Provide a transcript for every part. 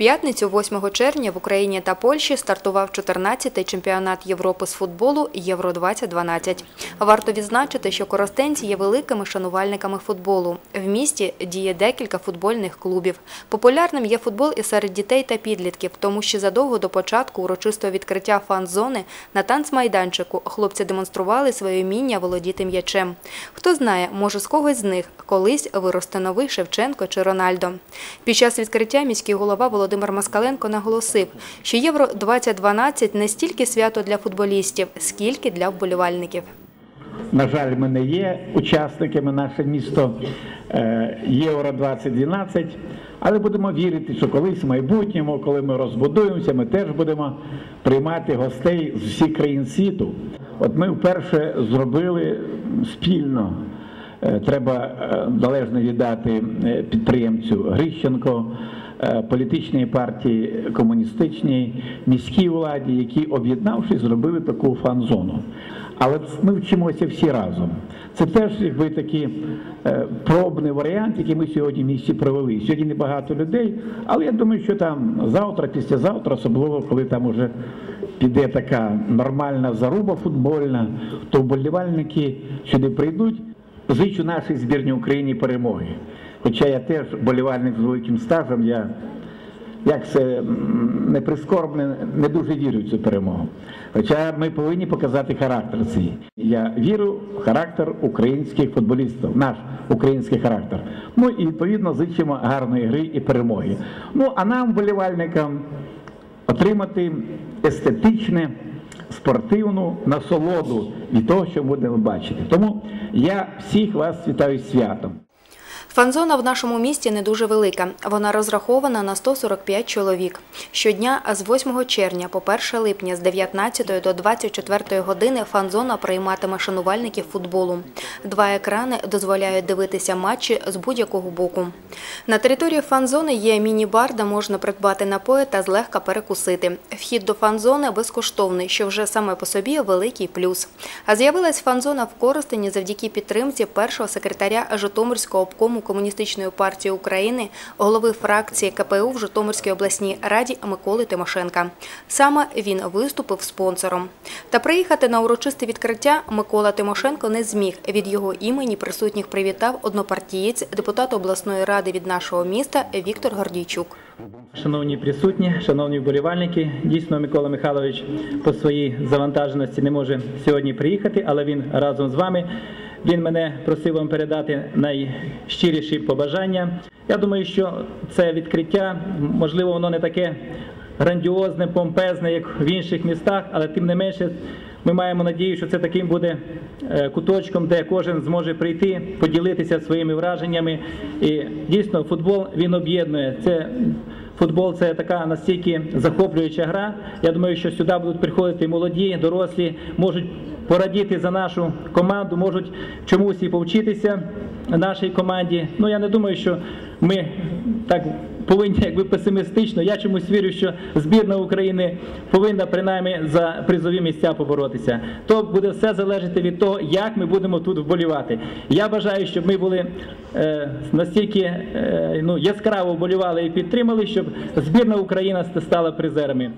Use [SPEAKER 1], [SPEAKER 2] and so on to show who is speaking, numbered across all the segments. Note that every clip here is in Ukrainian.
[SPEAKER 1] п'ятницю, 8 червня, в Україні та Польщі стартував 14-й чемпіонат Європи з футболу Євро-2012. Варто відзначити, що коростенці є великими шанувальниками футболу. В місті діє декілька футбольних клубів. Популярним є футбол і серед дітей та підлітків, тому що задовго до початку урочистого відкриття фан-зони на танцмайданчику хлопці демонстрували своє вміння володіти м'ячем. Хто знає, може з когось з них колись виросте новий Шевченко чи Рональдо. Під час відкриття міський голова Володимир Москаленко наголосив, що Євро 2012 не стільки свято для футболістів, скільки для вболівальників.
[SPEAKER 2] На жаль, ми не є учасниками наше місто е, Євро 2012, але будемо вірити, що колись в майбутньому, коли ми розбудуємося, ми теж будемо приймати гостей з усіх країн світу. От ми вперше зробили спільно. Е, Треба е, належно віддати підприємцю Грищенко, е, політичній партії комуністичній, міській владі, які, об'єднавшись, зробили таку фан-зону. Але ми вчимося всі разом. Це теж якби такий е, пробний варіант, який ми сьогодні в місті провели. Сьогодні небагато людей, але я думаю, що там завтра, післязавтра, особливо коли там уже піде така нормальна заруба футбольна, то вболівальники сюди прийдуть. Зичу нашій збірній Україні перемоги. Хоча я теж болівальник з великим стажем, я як це не прискорбне, не дуже вірю в цю перемогу. Хоча ми повинні показати характер свій. Я вірю в характер українських футболістів, наш український характер. Ну і відповідно зичимо гарної гри і перемоги. Ну а нам, болівальникам, отримати естетичне, спортивну насолоду від того, що будемо бачити. Тому я всіх вас вітаю святом.
[SPEAKER 1] Фан-зона в нашому місті не дуже велика. Вона розрахована на 145 чоловік. Щодня з 8 червня по 1 липня з 19 до 24 години фан-зона прийматиме шанувальників футболу. Два екрани дозволяють дивитися матчі з будь-якого боку. На території фан-зони є міні-бар, де можна придбати напої та злегка перекусити. Вхід до фан-зони безкоштовний, що вже саме по собі великий плюс. А з'явилась фан-зона в Коростені завдяки підтримці першого секретаря Житомирського обкому Комуністичної партії України, голови фракції КПУ в Житомирській обласній раді Миколи Тимошенка. Саме він виступив спонсором. Та приїхати на урочисте відкриття Микола Тимошенко не зміг. Від його імені присутніх привітав однопартієць, депутат обласної ради від нашого міста Віктор Гордійчук.
[SPEAKER 3] Шановні присутні, шановні вболівальники, дійсно Микола Михайлович по своїй завантаженості не може сьогодні приїхати, але він разом з вами. Він мене просив вам передати найщиріші побажання. Я думаю, що це відкриття, можливо, воно не таке грандіозне, помпезне, як в інших містах, але тим не менше. Ми маємо надію, що це таким буде е, куточком, де кожен зможе прийти, поділитися своїми враженнями. І дійсно, футбол він об'єднує. Це футбол це така настільки захоплююча гра. Я думаю, що сюди будуть приходити молоді, дорослі, можуть порадіти за нашу команду, можуть чомусь і повчитися нашій команді. Ну я не думаю, що ми так повинні якби песимістично. Я чомусь вірю, що збірна України повинна принаймні за призові місця поборотися. То буде все залежати від того, як ми будемо тут вболівати. Я бажаю, щоб ми були е, настільки е, ну, яскраво вболівали і підтримали, щоб збірна Україна стала призерами.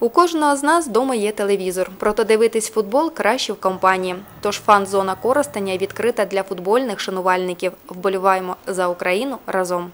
[SPEAKER 1] У кожного з нас вдома є телевізор, проте дивитись футбол краще в компанії. Тож фан-зона Коростеня відкрита для футбольних шанувальників. Вболіваємо за Україну разом.